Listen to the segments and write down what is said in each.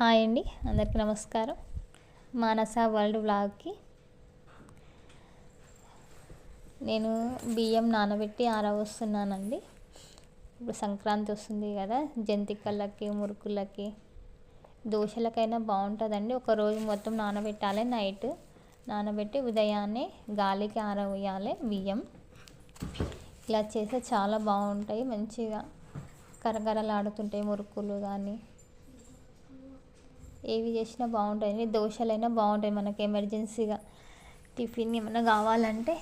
Hi అండి అందరికీ నమస్కారం. మానస వరల్డ్ బ్లాగ్కి నేను బియ్యం నానబెట్టి ఆరవస్తున్నానండి ఇప్పుడు సంక్రాంతి వస్తుంది కదా జంతికలకి మురుకులకి దోశలకైనా బాగుంటుందండి. ఒక రోజు మొత్తం నానబెట్టాలి నైట్ నానబెట్టి ఉదయాన్నే గాలికి ఆరవేయాలి బియ్యం. ఇలా చేస్తే చాలా బాగుంటాయి మంచిగా కరకరలాడుతుంటాయి మురుకులు కానీ ఏవి చేసినా బాగుంటాయి. దోశలైనా బాగుంటాయి మనకి ఎమర్జెన్సీగా. టిఫిన్ ఏమైనా కావాలంటే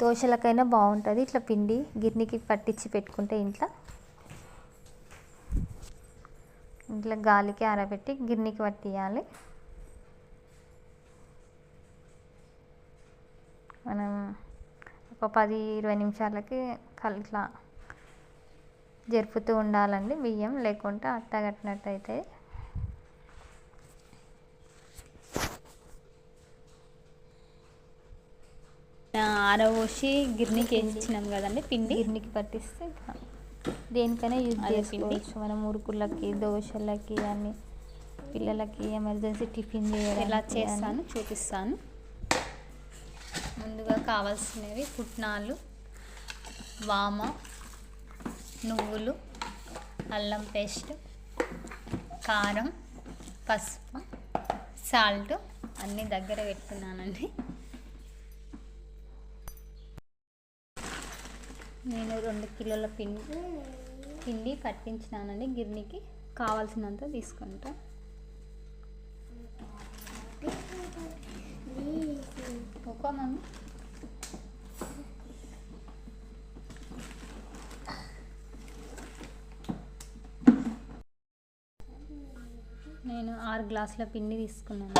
దోశలకైనా బాగుంటుంది. ఇట్లా పిండి గిర్నికి పట్టించి పెట్టుకుంటే ఇంట్లో. ఇంట్లో గాలికి ఆరబెట్టి గిన్నెకి పట్టియాలి మనం ఒక పది ఇరవై నిమిషాలకి ఇట్లా జరుపుతూ ఉండాలండి. బియ్యం లేకుంటే అట్టగట్టినట్టు అయితే ఆరబోసి గిర్నీకి వేయించినాం కదండి పిండి? గిన్నెకి పట్టిస్తే దేనికైనా యూజ్ చేసుకోవచ్చు. మనం మురుకులకి దోశలకి అని పిల్లలకి ఎమర్జెన్సీ టిఫిన్ చేయడం ఎలా చేస్తాను? చూపిస్తాను. ముందుగా కావాల్సినవి పుట్నాలు వామ నువ్వులు అల్లం పేస్ట్ కారం పసుపు సాల్ట్ అన్నీ దగ్గర పెట్టుకున్నానండి. నేను రెండు కిలోల పిండి పిండి పట్టించినానండి గిర్నీకి. కావాల్సినంత తీసుకుంటా. ఒక మమ్మీ? నేను ఆరు గ్లాసుల పిండి తీసుకున్నాను.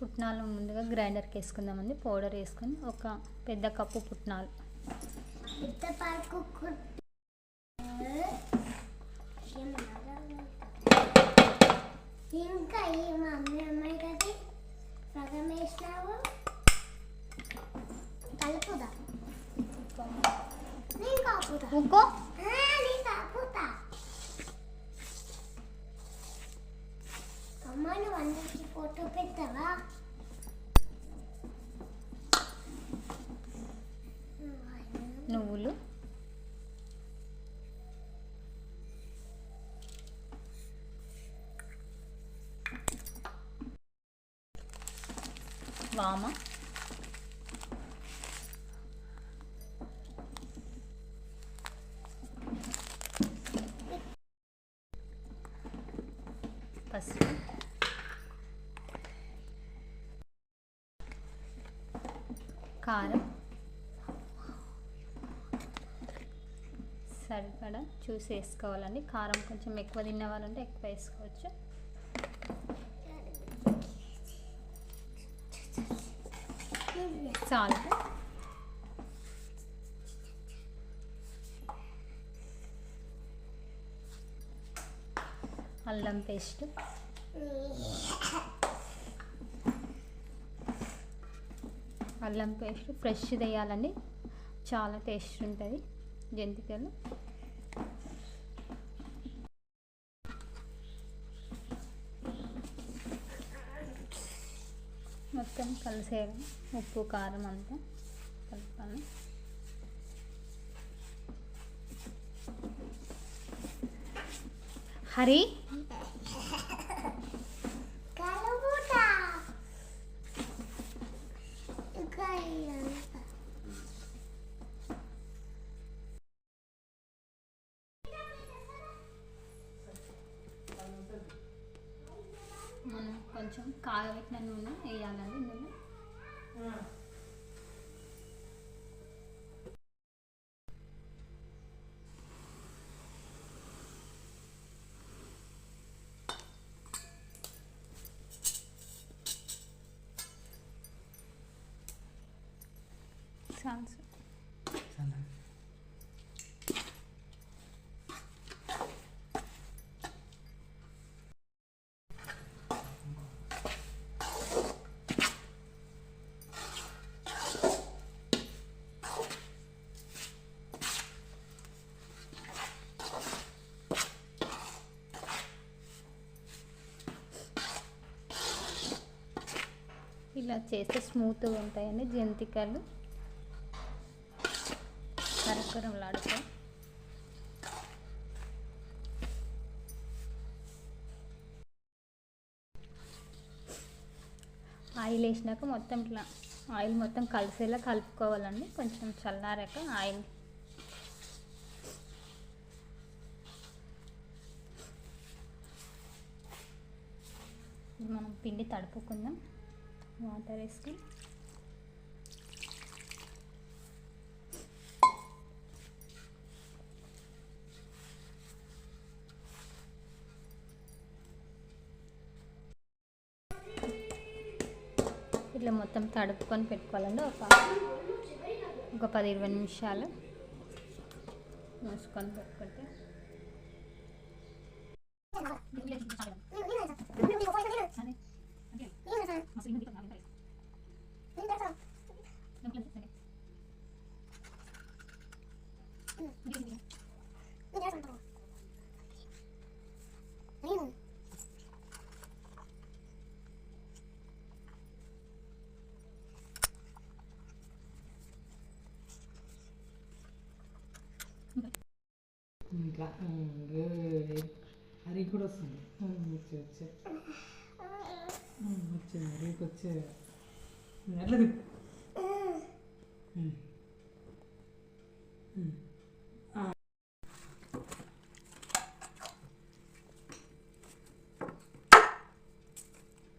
పుట్నాలు ముందుగా గ్రైండర్కి వేసుకుందామండి పౌడర్ వేసుకొని ఒక పెద్ద కప్పు పుట్నాలు. ఇంకా ఈ మా అమ్మ అమ్మాయి కదా. సగం వేసినావు. కలుపుదా? నేను కాపుతా ఇంకో నువ్వులు. వామ. కారం సరిపడా చూసి వేసుకోవాలండి. కారం కొంచెం ఎక్కువ తిన్న వాళ్ళంటే ఎక్కువ వేసుకోవచ్చు. సాల్ట్ అల్లం పేస్ట్. అల్లం పేస్ట్ ఫ్రెష్ వేయాలండి చాలా టేస్ట్ ఉంటుంది జంతికలు. మొత్తం కలిసేయాలి ఉప్పు కారం అంతా కలుపుతాను. హరి కొంచెం కాగబెట్టిన నూనె వేయాలండి ఇందులో. సాల్స్ ఇలా చేస్తే స్మూత్గా ఉంటాయండి జంతికలు. కరకరంలాడుతాయి ఆయిల్ వేసినాక మొత్తం ఇట్లా ఆయిల్ మొత్తం కలిసేలా కలుపుకోవాలండి. కొంచెం చల్లారాక ఆయిల్. మనం పిండి తడుపుకుందాం. వాటర్ వేసుకొని. ఇట్లా మొత్తం తడుపుకొని పెట్టుకోవాలండి. ఒక ఒక పది ఇరవై నిమిషాలు మూసుకొని పెట్టుకుంటే. 응, 느껴집니다. 근데 내가 잘못한 거야. 아니면 그러니까 응그 아리 걸었어. 응, 그치, 그치. 응, 그치, 아리 그치. 응, 알라드. 응. 응. 응.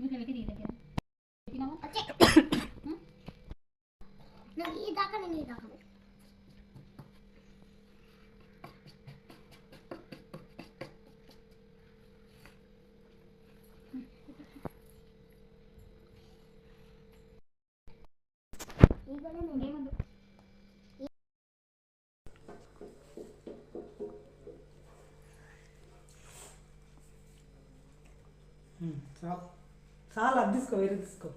నువ్వు పెట్టి నీ దగ్గర పెట్టినావా నువ్వు ఈ దాకా నేను ఈ దాకా చాలా తీసుకో వేరే తీసుకో.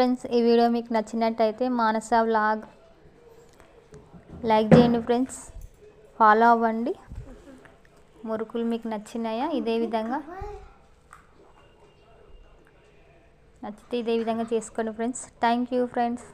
ఫ్రెండ్స్ ఈ వీడియో మీకు నచ్చినట్టయితే మానస వ్లాగ్ లైక్ చేయండి ఫ్రెండ్స్. ఫాలో అవ్వండి. మురుకులు మీకు నచ్చినాయా? ఇదే విధంగా నచ్చితే ఇదే విధంగా చేసుకోండి ఫ్రెండ్స్. Thank you friends